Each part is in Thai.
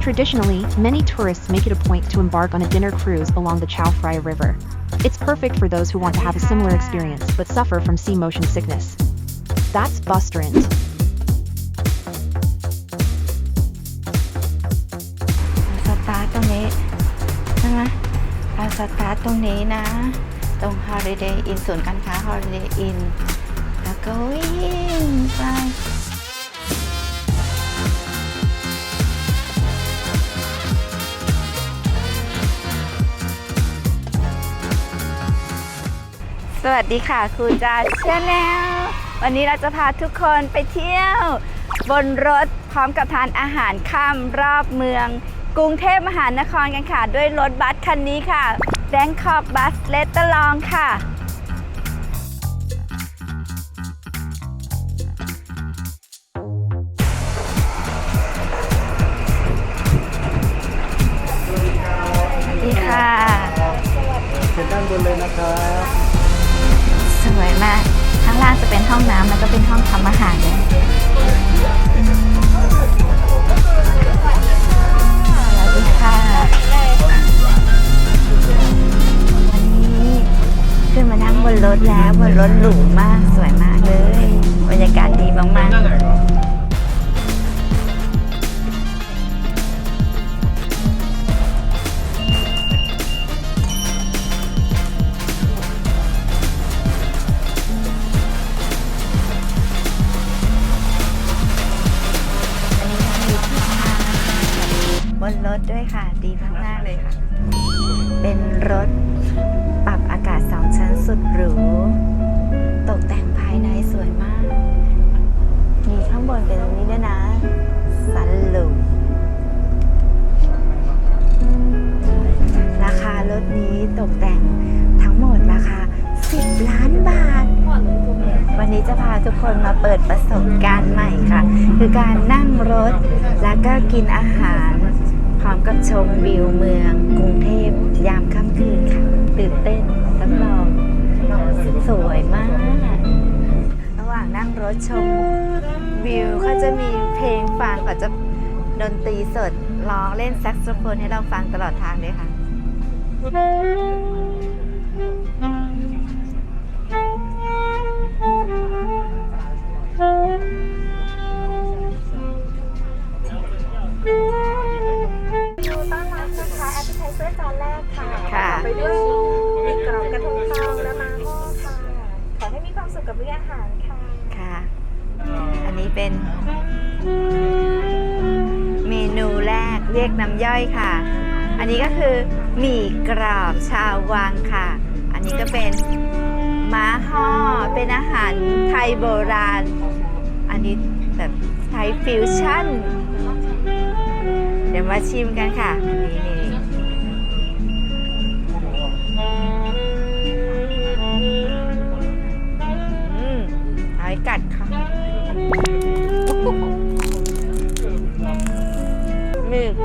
Traditionally, many tourists make it a point to embark on a dinner cruise along the Chao Phraya River. It's perfect for those who want to have a similar experience but suffer from sea motion sickness. That's Bustrand. สตาร์ทตรงนี้ใช่ไหมเราสตาร์ทตรงนี้นะ ตรง Holiday Inn ศูนย์การค้า Holiday Inn แล้วก็วิ่งไป วัสดีค่ะครูจาชาแนลวันนี้เราจะพาทุกคนไปเที่ยว บนรถพร้อมกับทานอาหารข้ามรอบเมือง กรุงเทพมหานครกันค่ะ ด้วยรถบัสคันนี้ค่ะ Bangkok Bus l e t t e r l o n g ค่ะดีค่ะเชิญด้านบนเลยนะครับ วยมาก ข้างล่างจะเป็นห้องน้ำแล้วก็เป็นห้องทำอาหารเลยสวัสดีค่ะวันนี้ขึ้นมานั่งบนรถแล้วบนรถหรูมากสวยมากเลย บรรยากาศดีมากๆ รถ ปรับอากาศสองชั้นสุดหรู ตกแต่งภายในสวยมาก มีข้างบนเป็นนี้ด้วยนะสันลูปราคารถนี้ตกแต่งทั้งหมดราคา 10 ล้านบาท วันนี้จะพาทุกคนมาเปิดประสบการณ์ใหม่ค่ะ คือการนั่งรถแล้วก็กินอาหาร กับชมวิวเมืองกรุงเทพยามค่ำคืนค่ะ ตื่นเต้นรับรองสวยมาก ระหว่างนั่งรถชมวิวเขาจะมีเพลงฟังเขาจะดนตรีสดร้องเล่นแซกโซโฟนให้เราฟังตลอดทางเลยค่ะดู จานแรกค่ะค่ะ ต่อไปด้วยมีกรอบกระทงทองและมาโม่ค่ะ ขอให้มีความสุขกับมื้ออาหารค่ะค่ะ อันนี้เป็นเมนูแรกเรียกน้ำย่อยค่ะ อันนี้ก็คือหมี่กรอบชาววังค่ะ อันนี้ก็เป็นม้าห่อเป็นอาหารไทยโบราณ อันนี้แบบไทยฟิวชั่น เดี๋ยวมาชิมกันค่ะนี่นี่นี่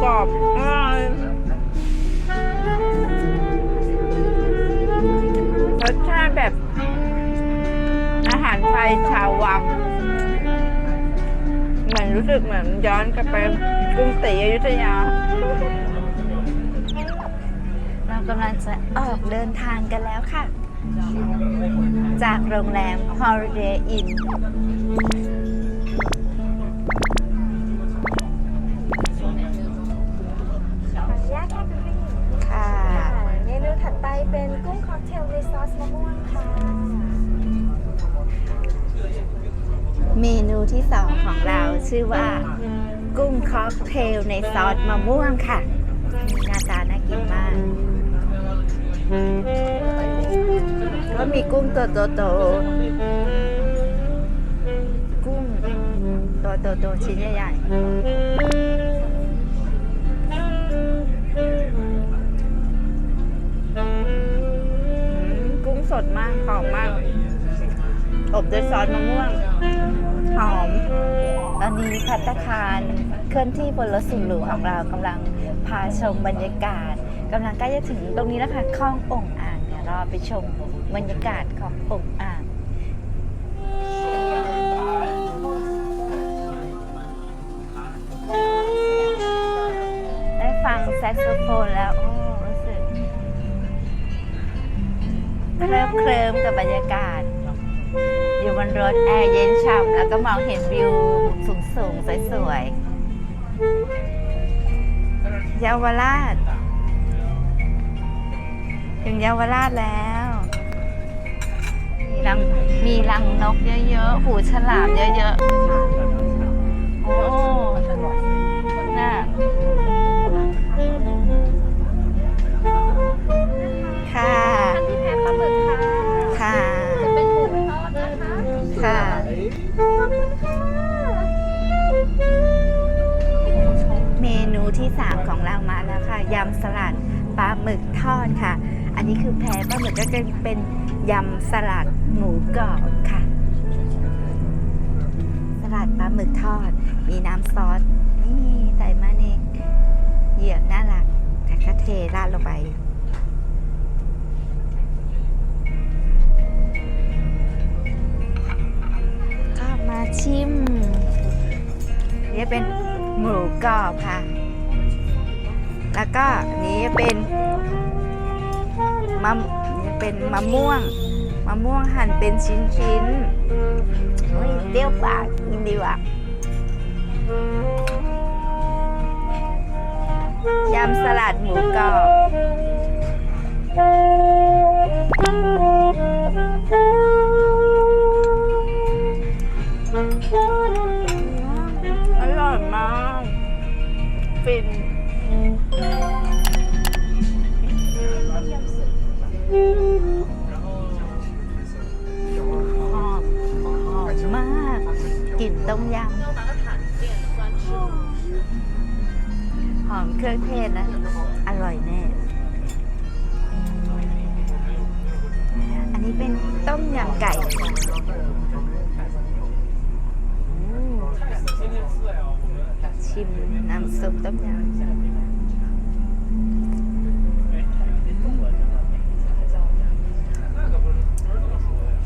กรอบอร่อยรสชาติแบบ อาหารไทยชาววัง เหมือนรู้สึกเหมือนย้อนกลับไปกรุงศรีอยุธยา เรากำลังจะออกเดินทางกันแล้วค่ะ จากโรงแรม Holiday Inn เป็นกุ้งค็อกเทลในซอสมะม่วงค่ะ เมนูที่สองของเราชื่อว่า กุ้งค็อกเทลในซอสมะม่วงค่ะ หน้าตาน่ากินมาก ก็มีกุ้งตัวโตๆกุ้งตัวโตๆชิ้นใหญ่ๆ ดมากหอมมาก อบด้วยซอสมะม่วง หอม ตอนนี้พัตตคารเคลื่อนที่บนรถสุหรูของเรากำลังพาชมบรรยากาศกำลังใกล้จะถึงตรงนี้แล้วค่ะคลององอ่างเดี๋ยวเราไปชมบรรยากาศขององอ่างได้ฟังแซกโซโฟนแล้ว เคลิบเคลิ้มกับบรรยากาศ อยู่บนรถแอร์เย็นฉ่ำแล้วก็มองเห็นวิวสูงๆสวยๆเยาวราช ถึงเยาวราชแล้ว มีรังมีรังนกเยอะๆ หูฉลามเยอะๆ โอ้น่า เมนูที่ 3 ของเรามาแล้วค่ะ ยำสลัดปลาหมึกทอดค่ะ อันนี้คือแพรปลาหมึกก็จะเป็นยำสลัดหมูกรอบค่ะ สลัดปลาหมึกทอด มีน้ำซอสนี่ใส่มาในเหยือกน่ารักแต่ก็เทราดลงไป ชิม นี่เป็นหมูกรอบค่ะ แล้วก็นี้เป็นมะนี่เป็นมะม่วง มะม่วงหั่นเป็นชิ้นๆโอ้ยเปรี้ยวปากกินดีว่ะยำสลัดหมูกรอบ ฟินหอมหอมมากกลิ่นต้มยำหอมเครื่องเทศนะ อร่อยแน่ อันนี้เป็นต้มยำไก่ ชิมน้ำซุปต้มยำ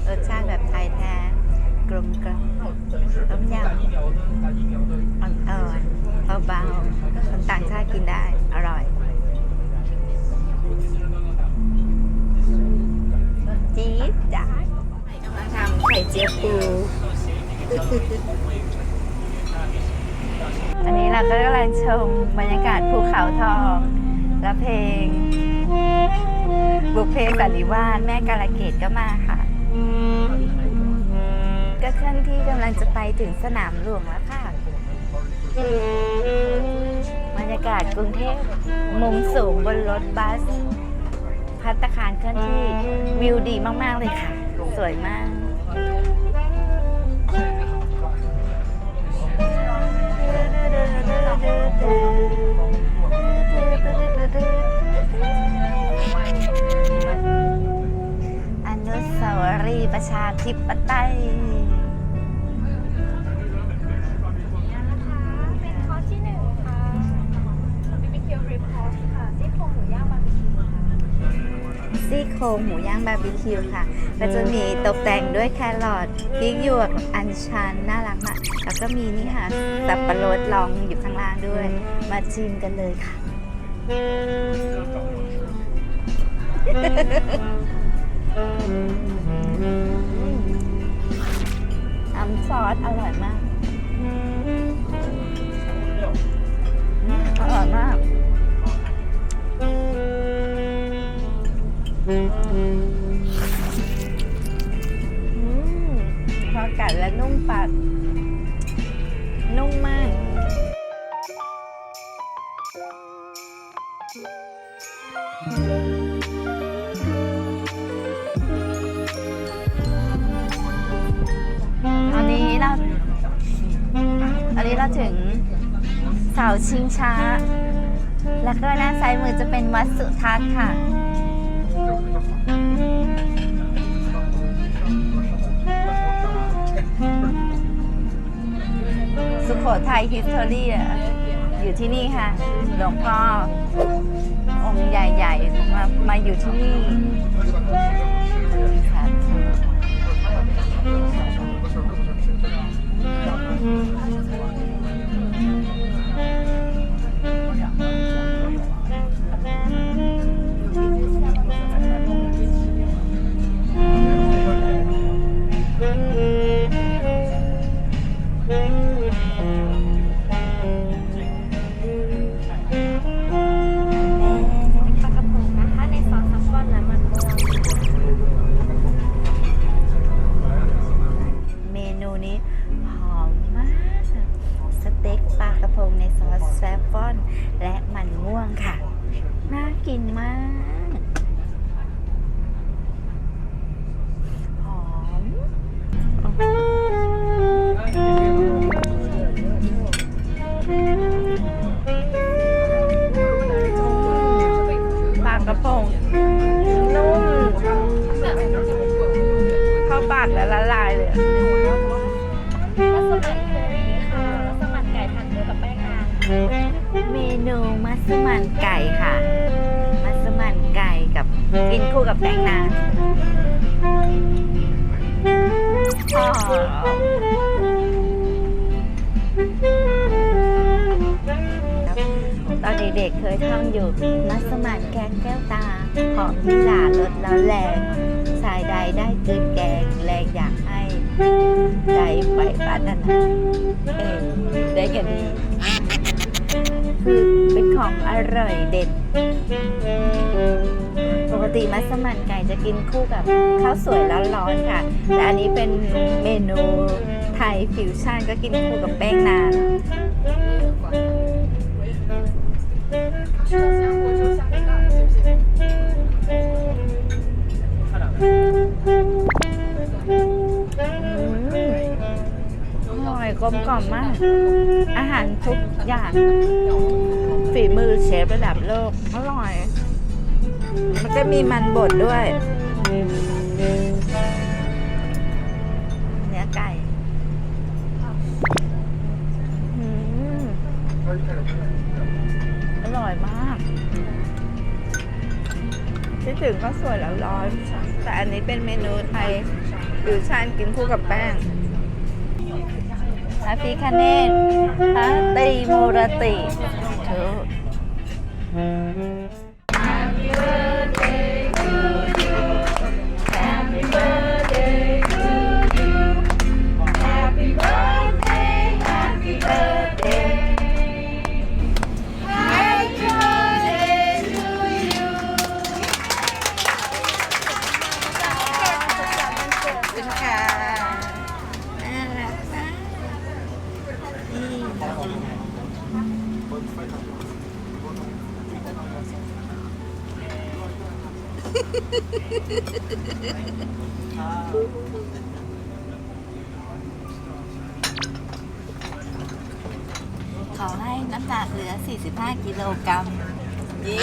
รสชาติแบบไทยแท้ กลมกล่อมต้มยำอ่อนๆเบาๆคนต่างชาติกินได้ อร่อย จี๊ดจ้า กำลังทำไข่เจียวปู อันนี้เราก็กำลังชมบรรยากาศภูเขาทอง และเพลง บุพเพลงสันนิวาสแม่กาลเกตก็มาค่ะ ก็เคลื่อนที่กำลังจะไปถึงสนามหลวงแล้วค่ะ บรรยากาศกรุงเทพมุมสูงบนรถบัส พัตตาคารเคลื่อนที่วิวดีมาก ๆ เลยค่ะ สวยมาก ประชาธิปไตยเป็นคอร์สที่หนึ่งค่ะบีบีคิวริบคอร์สค่ะซี่โครงหมูย่างบาร์บีคิวค่ะซี่โครงหมูย่างบาร์บีคิวค่ะ ก็จะมีตกแต่งด้วยแครอทพริกหยวกอัญชันน่ารักมาก แล้วก็มีนี่ค่ะสับปะรดลองอยู่ข้างล่างด้วย มาชิมกันเลยค่ะ น้ำซอสอร่อยมาก อร่อยมาก พอกัดแล้วนุ่มปากนุ่มมาก ถึงเสาชิงช้า แล้วก็ด้านซ้ายมือจะเป็นวัดสุทัศน์ค่ะ สุโขทัยฮิสตอรี่อยู่ที่นี่ค่ะ หลวงพ่อองค์ใหญ่ๆ มามาอยู่ที่นี่สาธุ กินมากหอมปากกระโปรงนุ่มเข้าปากแล้วละลายเลยมันี่ค่ะมัสมนไก่ทานเนื้กับแป้งนานเมนูมัสมนไก่ค่ะ กับกินคู่กับแป้งนาตอนเด็กๆเคยท่องอยู่มัสมั่นแกงแก้วตาหอมที่หลาลดแล้วแรงสายใดได้กินแกงแรงอยากให้ใจไปปารถนาเออได้แค่นี้คือเป็นของอร่อยเด็ด ติมัสมั่นไก่จะกินคู่กับข้าวสวยร้อนๆค่ะ แต่อันนี้เป็นเมนูไทยฟิวชั่นก็กินคู่กับแป้งนานอร่อยกลมกล่อมมาก อาหารทุกอย่างฝีมือเชฟระดับโลก อร่อย มันก็มีมันบดด้วยเนื้อไก่อร่อยมากคิดถึงก็สวยแล้วร้อน แต่อันนี้เป็นเมนูไทยฟิวชั่นกินคู่กับแป้งพระพิคเนตพระตรีมูรติเธ ขอให้น้ำหนักเหลือ 45 กิโลกรัมเย้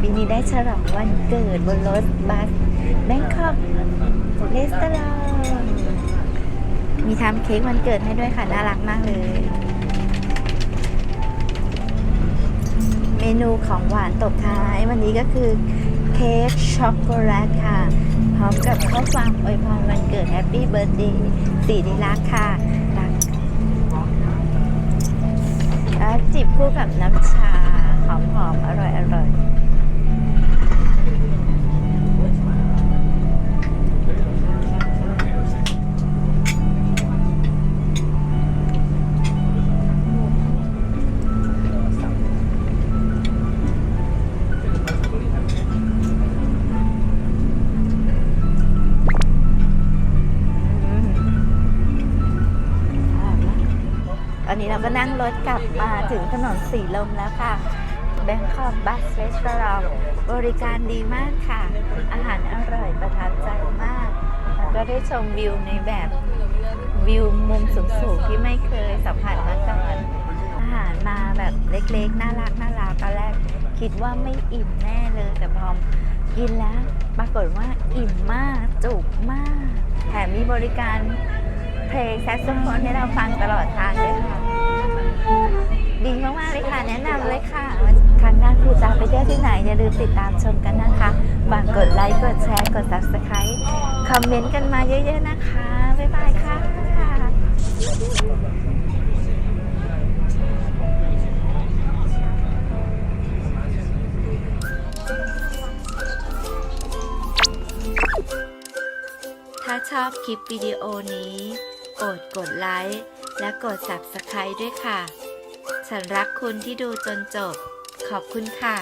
ปีนี้ได้ฉลองวันเกิดบนรถบัสแบงคอกเรสตอรองมีทำเค้กวันเกิดให้ด้วยค่ะ น่ารักมากเลย นูของหวานตบท้าย วันนี้ก็คือเค้กช็อกโกแลตค่ะ พร้อมกับข้อความอวยพรวันเกิดแฮปปี้เบิร์ดเดย์สีนิรักค่ะรักจิบคู่กับน้ำชาหอมๆอร่อยๆ เราก็นั่งรถกลับมาถึงถนนสีลมแล้วค่ะแบงคอกบัสเรส a อ r บริการดีมากค่ะ อาหารอร่อยประทับใจมาก แล้วก็ได้ชมวิวในแบบวิวมุมสูงๆที่ไม่เคยสัมผัสมาก่อนอาหารมาแบบเล็กๆ น่ารักน่ารักตอนแรกคิดว่าไม่อิ่มแน่เลย แต่พอกินแล้ว ปรากฏว่าอิ่มมากจุกมาก แถมมีบริการเพลงแซกโซโฟนให้เราฟังตลอดทางด้วยค่ะ ดีมากๆเลยค่ะแนะนำเลยค่ะครั้งหน้าครูจะไปเที่ยวที่ไหน อย่าลืมติดตามชมกันนะคะฝากกดไลค์กดแชร์กด subscribe คอมเมนต์กันมาเยอะๆนะคะ บ๊ายบายค่ะถ้าชอบคลิปวิดีโอนี้ โปรดกดไลค์และกด subscribe ด้วยค่ะ ฉันรักคุณที่ดูจนจบ ขอบคุณค่ะ